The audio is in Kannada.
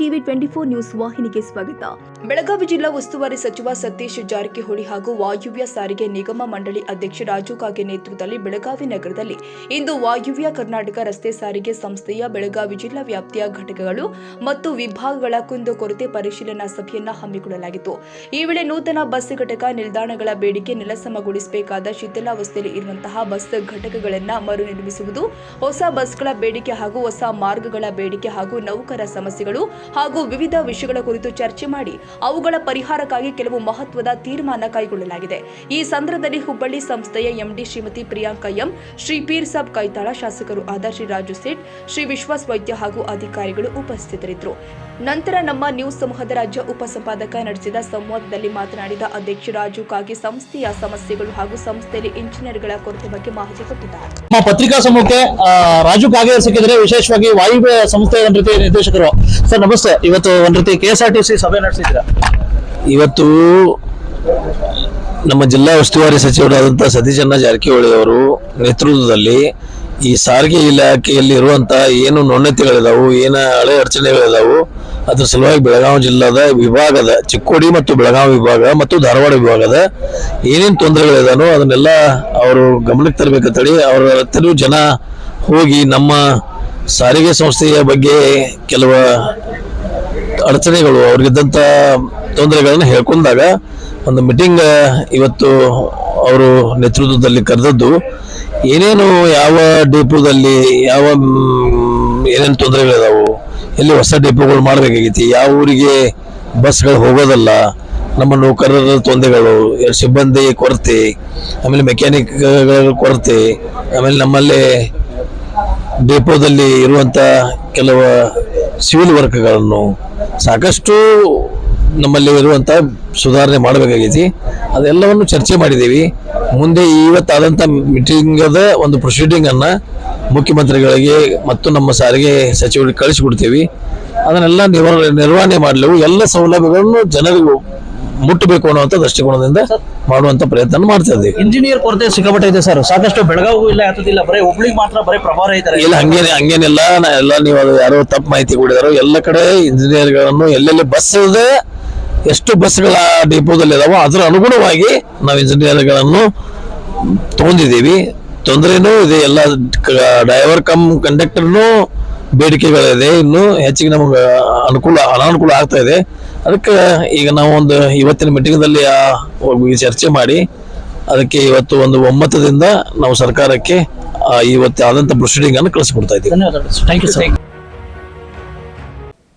ಟಿವಿ ಟ್ವೆಂಟಿ ಫೋರ್ ನ್ಯೂಸ್ ವಾಹಿನಿಗೆ ಸ್ವಾಗತ. ಬೆಳಗಾವಿ ಜಿಲ್ಲಾ ಉಸ್ತುವಾರಿ ಸಚಿವ ಸತೀಶ್ ಜಾರಕಿಹೊಳಿ ಹಾಗೂ ವಾಯುವ್ಯ ಸಾರಿಗೆ ನಿಗಮ ಮಂಡಳಿ ಅಧ್ಯಕ್ಷ ರಾಜು ಕಾಗೆ ನೇತೃತ್ವದಲ್ಲಿ ಬೆಳಗಾವಿ ನಗರದಲ್ಲಿ ಇಂದು ವಾಯುವ್ಯ ಕರ್ನಾಟಕ ರಸ್ತೆ ಸಾರಿಗೆ ಸಂಸ್ಥೆಯ ಬೆಳಗಾವಿ ಜಿಲ್ಲಾ ವ್ಯಾಪ್ತಿಯ ಘಟಕಗಳು ಮತ್ತು ವಿಭಾಗಗಳ ಕುಂದುಕೊರತೆ ಪರಿಶೀಲನಾ ಸಭೆಯನ್ನು ಹಮ್ಮಿಕೊಳ್ಳಲಾಗಿತ್ತು. ಈ ವೇಳೆ ನೂತನ ಬಸ್ ಘಟಕ ನಿಲ್ದಾಣಗಳ ಬೇಡಿಕೆ ನೆಲಸಮಗೊಳಿಸಬೇಕಾದ ಶಿಥಿಲಾವಸ್ಥೆಯಲ್ಲಿ ಇರುವಂತಹ ಬಸ್ ಘಟಕಗಳನ್ನು ಮರು ನಿರ್ಮಿಸುವುದು ಹೊಸ ಬಸ್ಗಳ ಬೇಡಿಕೆ ಹಾಗೂ ಹೊಸ ಮಾರ್ಗಗಳ ಬೇಡಿಕೆ ಹಾಗೂ ನೌಕರ ಸಮಸ್ಯೆಗಳು ಹಾಗೂ ವಿವಿಧ ವಿಷಯಗಳ ಕುರಿತು ಚರ್ಚೆ ಮಾಡಿ ಅವುಗಳ ಪರಿಹಾರಕ್ಕಾಗಿ ಕೆಲವು ಮಹತ್ವದ ತೀರ್ಮಾನ ಕೈಗೊಳ್ಳಲಾಗಿದೆ. ಈ ಸಂದರ್ಭದಲ್ಲಿ ಹುಬ್ಬಳ್ಳಿ ಸಂಸ್ಥೆಯ ಎಂಡಿ ಶ್ರೀಮತಿ ಪ್ರಿಯಾಂಕಾ ಎಂ, ಶ್ರೀ ಪೀರ್ ಸಾಬ್ ಕೈತಾಳ ಶಾಸಕರು ಆದ ಶ್ರೀ ರಾಜು ಸೇಠ್, ಶ್ರೀ ವಿಶ್ವಾಸ್ ವೈದ್ಯ ಹಾಗೂ ಅಧಿಕಾರಿಗಳು ಉಪಸ್ಥಿತರಿದ್ದರು. ನಂತರ ನಮ್ಮ ನ್ಯೂಸ್ ಸಮೂಹದ ರಾಜ್ಯ ಉಪಸಂಪಾದಕ ನಡೆಸಿದ ಸಂವಾದದಲ್ಲಿ ಮಾತನಾಡಿದ ಅಧ್ಯಕ್ಷ ರಾಜು ಕಾಗಿ ಸಂಸ್ಥೆಯ ಸಮಸ್ಯೆಗಳು ಹಾಗೂ ಸಂಸ್ಥೆಯಲ್ಲಿ ಇಂಜಿನಿಯರ್ಗಳ ಕೊರತೆ ಬಗ್ಗೆ ಮಾಹಿತಿ ಕೊಟ್ಟಿದ್ದಾರೆ. ನಮ್ಮ ಪತ್ರಿಕಾ ಸಮೂಹಕ್ಕೆ ರಾಜು ಕಾಗೆ ಸಿಕ್ಕಿದ್ರೆ ವಿಶೇಷವಾಗಿ ವಾಯುವ್ಯ ಸಂಸ್ಥೆಯ ಒಂದ್ ರೀತಿ ನಿರ್ದೇಶಕರು. ಸರ್ ನಮಸ್ತೆ. ಇವತ್ತು ಒಂದ್ ರೀತಿ K S R T C ಸಭೆ ನಡೆಸಿದ್ರ ಇವತ್ತು ನಮ್ಮ ಜಿಲ್ಲಾ ಉಸ್ತುವಾರಿ ಸಚಿವರಾದಂಥ ಸತೀಶಣ್ಣ ಜಾರಕಿಹೊಳಿ ಅವರು ನೇತೃತ್ವದಲ್ಲಿ ಈ ಸಾರಿಗೆ ಇಲಾಖೆಯಲ್ಲಿ ಇರುವಂತಹ ಏನು ನ್ಯೂನತೆಗಳಿದಾವು ಏನು ಹಳೆ ಅಡಚಣೆಗಳಿದಾವು ಅದ್ರ ಸಲುವಾಗಿ ಬೆಳಗಾವಿ ಜಿಲ್ಲಾದ ವಿಭಾಗದ ಚಿಕ್ಕೋಡಿ ಮತ್ತು ಬೆಳಗಾವಿ ವಿಭಾಗ ಮತ್ತು ಧಾರವಾಡ ವಿಭಾಗದ ಏನೇನು ತೊಂದರೆಗಳಿದಾನೋ ಅದನ್ನೆಲ್ಲ ಅವರು ಗಮನಕ್ಕೆ ತರಬೇಕಂತೇಳಿ ಅವರ ಹತ್ತಿರ ಜನ ಹೋಗಿ ನಮ್ಮ ಸಾರಿಗೆ ಸಂಸ್ಥೆಯ ಬಗ್ಗೆ ಕೆಲವು ಅಡಚಣೆಗಳು ಅವ್ರಿಗಿದ್ದಂಥ ತೊಂದರೆಗಳನ್ನು ಹೇಳ್ಕೊಂಡಾಗ ಒಂದು ಮೀಟಿಂಗ್ ಇವತ್ತು ಅವರು ನೇತೃತ್ವದಲ್ಲಿ ಕರೆದದ್ದು, ಏನೇನು ಯಾವ ಡಿಪೋದಲ್ಲಿ ಯಾವ ಏನೇನು ತೊಂದರೆಗಳಿದಾವು ಎಲ್ಲಿ ಹೊಸ ಡಿಪೋಗಳು ಮಾಡಬೇಕಾಗೈತಿ ಯಾವ ಊರಿಗೆ ಬಸ್ಗಳು ಹೋಗೋದಲ್ಲ, ನಮ್ಮ ನೌಕರರ ತೊಂದರೆಗಳು ಸಿಬ್ಬಂದಿ ಕೊರತೆ, ಆಮೇಲೆ ಮೆಕ್ಯಾನಿಕ್ಗಳ ಕೊರತೆ, ಆಮೇಲೆ ನಮ್ಮಲ್ಲಿ ಡಿಪೋದಲ್ಲಿ ಇರುವಂಥ ಕೆಲವು ಸಿವಿಲ್ ವರ್ಕ್ಗಳನ್ನು ಸಾಕಷ್ಟು ನಮ್ಮಲ್ಲಿ ಇರುವಂಥ ಸುಧಾರಣೆ ಮಾಡಬೇಕಾಗೈತಿ ಅದೆಲ್ಲವನ್ನು ಚರ್ಚೆ ಮಾಡಿದ್ದೀವಿ. ಮುಂದೆ ಇವತ್ತಾದಂಥ ಮೀಟಿಂಗದ ಒಂದು ಪ್ರೊಸೀಡಿಂಗ್ ಅನ್ನ ಮುಖ್ಯಮಂತ್ರಿಗಳಿಗೆ ಮತ್ತು ನಮ್ಮ ಸಾರಿಗೆ ಸಚಿವರಿಗೆ ಕಳಿಸಿಬಿಡ್ತೀವಿ ಅದನ್ನೆಲ್ಲ ನಿರ್ವ ನಿರ್ವಹಣೆ ಮಾಡಲು ಎಲ್ಲ ಸೌಲಭ್ಯಗಳನ್ನು ಜನರಿಗೂ ಮುಟ್ಟಬೇಕು ಅನ್ನುವಂಥ ದೃಷ್ಟಿಕೋನದಿಂದ ಮಾಡುವಂತ ಪ್ರಯತ್ನ ಮಾಡ್ತಾ ಇದ್ದೀವಿ. ಇಂಜಿನಿಯರ್ ಕೊರತೆ ಸಿಕ್ಕಾಪಟ್ಟೆ ಇದೆ ಸರ್. ಸಾಕಷ್ಟು ಬೆಳಗಾವಿ ಇಲ್ಲ ಯಾತದಿಲ್ಲ ಬರೀ ಹುಬ್ಳಿಗೆ ಮಾತ್ರ ಬರೀ ಪ್ರಭಾರ ಇದ್ದಾರೆ. ಇಲ್ಲ ಹಂಗೇನೆ ಹಂಗೇನಿಲ್ಲ. ಎಲ್ಲ ನೀವು ಅದು ಯಾರೋ ತಪ್ಪು ಮಾಹಿತಿ ಕೊಡಿದಾರೋ ಎಲ್ಲ ಕಡೆ ಇಂಜಿನಿಯರ್ಗಳನ್ನು ಎಲ್ಲೆಲ್ಲಿ ಬಸ್ ಇದೆ ಎಷ್ಟು ಬಸ್ಗಳ ಡಿಪೋದಲ್ಲಿ ಇದಾವೋ ಅದರ ಅನುಗುಣವಾಗಿ ನಾವು ಇಂಜಿನಿಯರ್ಗಳನ್ನು ತೊಗೊಂಡಿದ್ದೀವಿ. ತೊಂದರೆನೂ ಇದೆ, ಎಲ್ಲ ಡ್ರೈವರ್ ಕಮ್ ಕಂಡಕ್ಟರ್ನೂ ಬೇಡಿಕೆಗಳಿದೆ. ಇನ್ನು ಹೆಚ್ಚಿಗೆ ನಮಗೆ ಅನುಕೂಲ, ಅನಾನುಕೂಲ ಆಗ್ತಾ ಇದೆ. ಅದಕ್ಕೆ ಈಗ ನಾವು ಒಂದು ಇವತ್ತಿನ ಮೀಟಿಂಗ್ದಲ್ಲಿ ಚರ್ಚೆ ಮಾಡಿ ಅದಕ್ಕೆ ಇವತ್ತು ಒಂದು ಒಮ್ಮತದಿಂದ ನಾವು ಸರ್ಕಾರಕ್ಕೆ ಇವತ್ತು ಆದಂಥ ಪ್ರೊಸೀಡಿಂಗ್ ಅನ್ನು ಕಳಿಸ್ಕೊಡ್ತಾ ಇದ್ದೀವಿ.